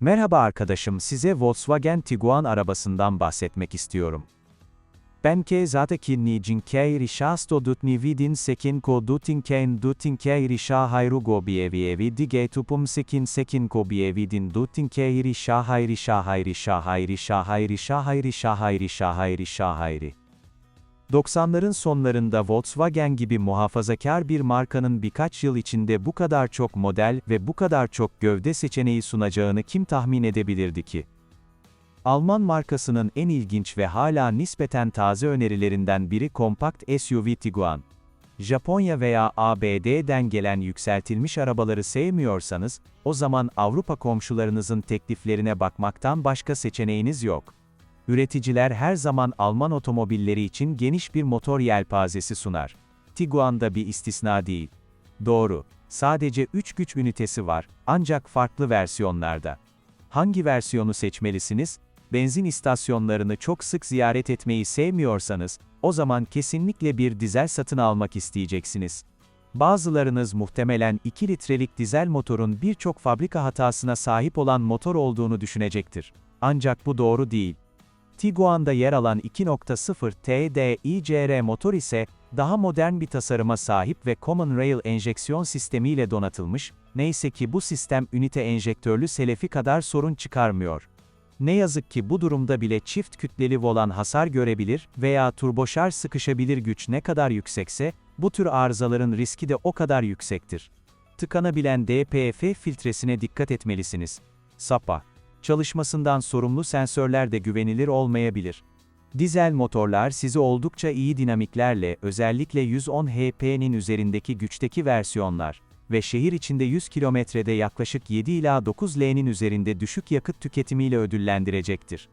Merhaba arkadaşım, size Volkswagen Tiguan arabasından bahsetmek istiyorum. Benke zataki nicin kei rishasto dutni vidin sekin ko dutin kein dutin kei risha hayru go bievi evi dige tupum sekin sekin ko bievi din dutin kei risha hayri şahayri şahayri şahayri şahayri şahayri şahayri şahayri. 90'ların sonlarında Volkswagen gibi muhafazakar bir markanın birkaç yıl içinde bu kadar çok model ve bu kadar çok gövde seçeneği sunacağını kim tahmin edebilirdi ki? Alman markasının en ilginç ve hala nispeten taze önerilerinden biri kompakt SUV Tiguan. Japonya veya ABD'den gelen yükseltilmiş arabaları sevmiyorsanız, o zaman Avrupa komşularınızın tekliflerine bakmaktan başka seçeneğiniz yok. Üreticiler her zaman Alman otomobilleri için geniş bir motor yelpazesi sunar. Tiguan da bir istisna değil. Doğru, sadece 3 güç ünitesi var, ancak farklı versiyonlarda. Hangi versiyonu seçmelisiniz? Benzin istasyonlarını çok sık ziyaret etmeyi sevmiyorsanız, o zaman kesinlikle bir dizel satın almak isteyeceksiniz. Bazılarınız muhtemelen 2 litrelik dizel motorun birçok fabrika hatasına sahip olan motor olduğunu düşünecektir. Ancak bu doğru değil. Tiguan'da yer alan 2.0 TDI motor ise, daha modern bir tasarıma sahip ve Common Rail enjeksiyon sistemiyle donatılmış, neyse ki bu sistem ünite enjektörlü selefi kadar sorun çıkarmıyor. Ne yazık ki bu durumda bile çift kütleli volan hasar görebilir veya turboşarj sıkışabilir güç ne kadar yüksekse, bu tür arızaların riski de o kadar yüksektir. Tıkanabilen DPF filtresine dikkat etmelisiniz. SAPA çalışmasından sorumlu sensörler de güvenilir olmayabilir. Dizel motorlar sizi oldukça iyi dinamiklerle, özellikle 110 HP'nin üzerindeki güçteki versiyonlar ve şehir içinde 100 kilometrede yaklaşık 7 ila 9 L'nin üzerinde düşük yakıt tüketimiyle ödüllendirecektir.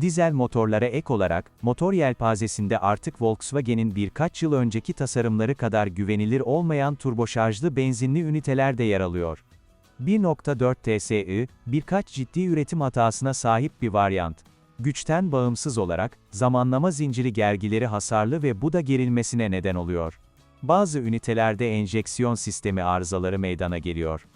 Dizel motorlara ek olarak, motor yelpazesinde artık Volkswagen'in birkaç yıl önceki tasarımları kadar güvenilir olmayan turboşarjlı benzinli üniteler de yer alıyor. 1.4 TSI, birkaç ciddi üretim hatasına sahip bir varyant. Güçten bağımsız olarak, zamanlama zinciri gergileri hasarlı ve bu da gerilmesine neden oluyor. Bazı ünitelerde enjeksiyon sistemi arızaları meydana geliyor.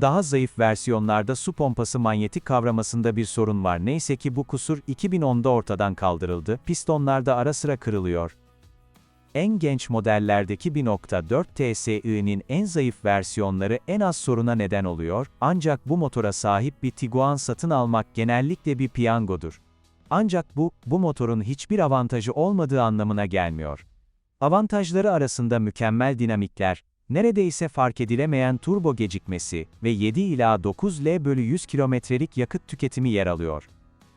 Daha zayıf versiyonlarda su pompası manyetik kavramasında bir sorun var. Neyse ki bu kusur 2010'da ortadan kaldırıldı. Pistonlarda ara sıra kırılıyor. En genç modellerdeki 1.4 TSI'nin en zayıf versiyonları en az soruna neden oluyor, ancak bu motora sahip bir Tiguan satın almak genellikle bir piyangodur. Ancak bu, bu motorun hiçbir avantajı olmadığı anlamına gelmiyor. Avantajları arasında mükemmel dinamikler, neredeyse fark edilemeyen turbo gecikmesi ve 7 ila 9 L bölü 100 kilometrelik yakıt tüketimi yer alıyor.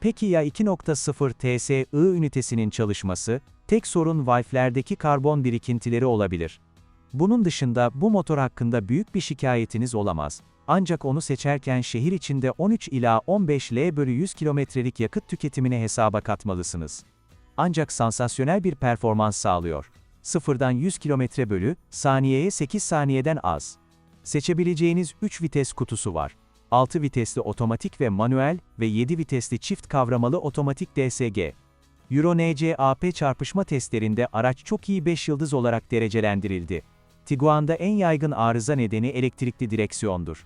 Peki ya 2.0 TSI ünitesinin çalışması, tek sorun valflerdeki karbon birikintileri olabilir. Bunun dışında bu motor hakkında büyük bir şikayetiniz olamaz. Ancak onu seçerken şehir içinde 13 ila 15 L bölü 100 kilometrelik yakıt tüketimini hesaba katmalısınız. Ancak sansasyonel bir performans sağlıyor. Sıfırdan 100 kilometre bölü, saniyeye 8 saniyeden az. Seçebileceğiniz 3 vites kutusu var. 6 vitesli otomatik ve manuel ve 7 vitesli çift kavramalı otomatik DSG. Euro NCAP çarpışma testlerinde araç çok iyi 5 yıldız olarak derecelendirildi. Tiguan'da en yaygın arıza nedeni elektrikli direksiyondur.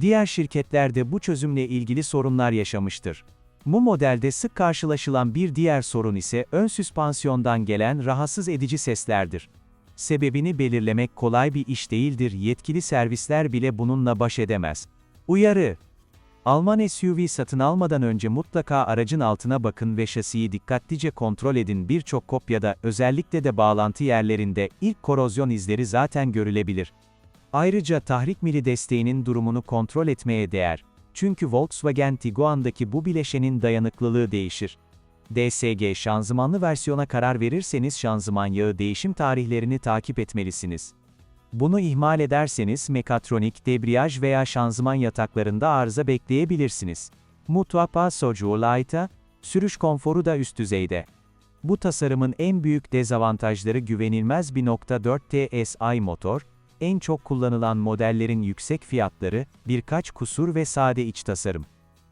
Diğer şirketler de bu çözümle ilgili sorunlar yaşamıştır. Bu modelde sık karşılaşılan bir diğer sorun ise ön süspansiyondan gelen rahatsız edici seslerdir. Sebebini belirlemek kolay bir iş değildir, yetkili servisler bile bununla baş edemez. Uyarı Alman SUV satın almadan önce mutlaka aracın altına bakın ve şasiyi dikkatlice kontrol edin. Birçok kopyada, özellikle de bağlantı yerlerinde, ilk korozyon izleri zaten görülebilir. Ayrıca tahrik mili desteğinin durumunu kontrol etmeye değer. Çünkü Volkswagen Tiguan'daki bu bileşenin dayanıklılığı değişir. DSG şanzımanlı versiyona karar verirseniz şanzıman yağı değişim tarihlerini takip etmelisiniz. Bunu ihmal ederseniz mekatronik, debriyaj veya şanzıman yataklarında arıza bekleyebilirsiniz. Mutwa Passaggio Light'a, sürüş konforu da üst düzeyde. Bu tasarımın en büyük dezavantajları güvenilmez 1.4 TSI motor, en çok kullanılan modellerin yüksek fiyatları, birkaç kusur ve sade iç tasarım.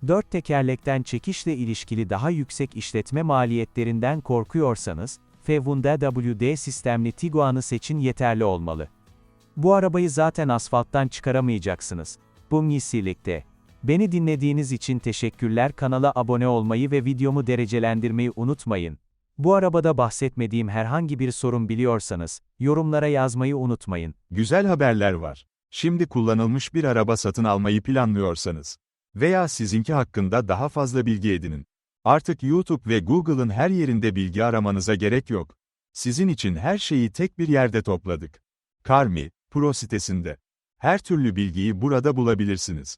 Dört tekerlekten çekişle ilişkili daha yüksek işletme maliyetlerinden korkuyorsanız, Fevunda WD sistemli Tiguan'ı seçin yeterli olmalı. Bu arabayı zaten asfalttan çıkaramayacaksınız. Bu misilikte. Beni dinlediğiniz için teşekkürler. Kanala abone olmayı ve videomu derecelendirmeyi unutmayın. Bu arabada bahsetmediğim herhangi bir sorun biliyorsanız, yorumlara yazmayı unutmayın. Güzel haberler var. Şimdi kullanılmış bir araba satın almayı planlıyorsanız veya sizinki hakkında daha fazla bilgi edinin. Artık YouTube ve Google'ın her yerinde bilgi aramanıza gerek yok. Sizin için her şeyi tek bir yerde topladık. Karmi, Pro sitesinde. Her türlü bilgiyi burada bulabilirsiniz.